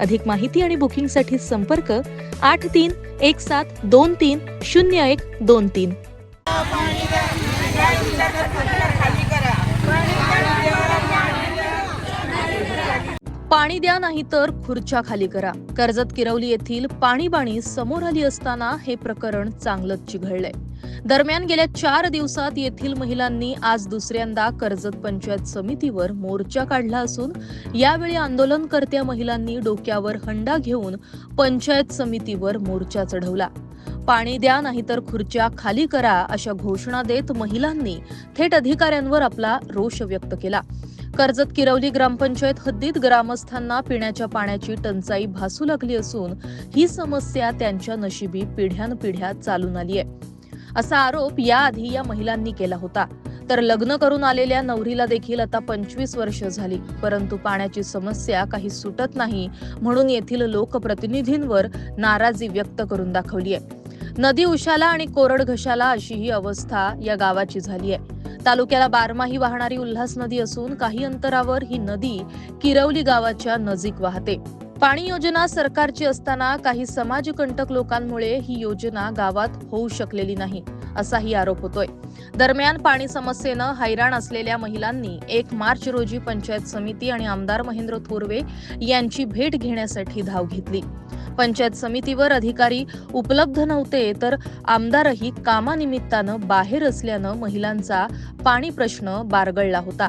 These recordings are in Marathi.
अधिक माहिती आणि बुकिंगसाठी संपर्क आठ तीन एक सात दोन तीन शून्य एक दोन तीन. पाणी द्या नाही तर खुर्च्या खाली करा. कर्जत किरवली येथील पाणीबाणी समोर आली असताना हे प्रकरण चांगलंच चिघळलंय. दरम्यान गेल्या चार दिवसात येथील महिलांनी आज दुसऱ्यांदा कर्जत पंचायत समितीवर मोर्चा काढला असून यावेळी आंदोलनकर्त्या महिलांनी डोक्यावर हंडा घेऊन पंचायत समितीवर मोर्चा चढवला. पाणी द्या नाहीतर खुर्च्या खाली करा अशा घोषणा देत महिलांनी थेट अधिकाऱ्यांवर आपला रोष व्यक्त केला. कर्जत किरवली ग्रामपंचायत हद्दीत ग्रामस्थांना पिण्याच्या पाण्याची टंचाई भासू लागली असून ही समस्या त्यांच्या नशिबी पिढ्यानपिढ्या चालून आली आहे असा आरोप याआधी या महिलांनी केला होता. तर लग्न करून आलेल्या नवरीला देखील आता पंचवीस वर्ष झाली. परंतु पाण्याची समस्या काही सुटत नाही म्हणून येथील लोकप्रतिनिधींवर नाराजी व्यक्त करून दाखवली आहे. नदी उशाला आणि कोरड घशाला अशी ही अवस्था या गावाची झाली आहे. तालुक्याला बारमाही वाहणारी उल्हास नदी असून काही अंतरावर ही नदी किरवली गावाच्या नजीक वाहते. पाणी योजना सरकारची असताना काही समाजकंटक लोकांमुळे ही योजना गावात होऊ शकलेली नाही असाही आरोप होतोय. दरम्यान पाणी समस्येनं हैराण असलेल्या महिलांनी एक मार्च रोजी पंचायत समिती आणि आमदार महेंद्र थोरवे यांची भेट घेण्यासाठी धाव घेतली. पंचायत समितीवर अधिकारी उपलब्ध नव्हते तर आमदारही कामानिमित्तानं बाहेर असल्यानं महिलांचा पाणी प्रश्न बारगळला होता.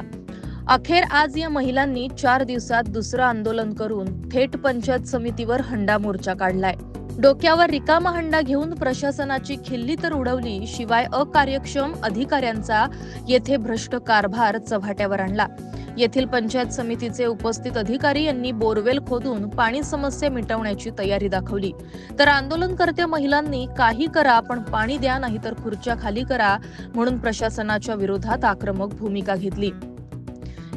अखेर आज या महिलांनी चार दिवसात दुसरं आंदोलन करून थेट पंचायत समितीवर हंडा मोर्चा काढलाय. डोक्यावर रिकामा हंडा घेऊन प्रशासनाची खिल्ली तर उडवली शिवाय अकार्यक्षम अधिकाऱ्यांचा येथे भ्रष्ट कारभार चव्हाट्यावर आणला. येथील पंचायत समितीचे उपस्थित अधिकारी यांनी बोरवेल खोदून पाणी समस्या मिटवण्याची तयारी दाखवली. तर आंदोलनकर्त्या महिलांनी काही करा पण पाणी द्या नाहीतर खुर्च्या खाली करा म्हणून प्रशासनाच्या विरोधात आक्रमक भूमिका घेतली.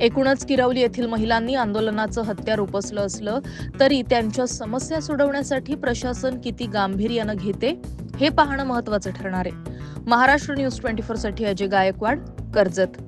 एकूणच किरवली येथील महिलांनी आंदोलनाचं हत्यार उपसलं असलं तरी त्यांच्या समस्या सोडवण्यासाठी प्रशासन किती गांभीर्यानं घेते हे पाहणं महत्वाचं ठरणार आहे. महाराष्ट्र न्यूज ट्वेंटी फोरसाठी अजय गायकवाड कर्जत.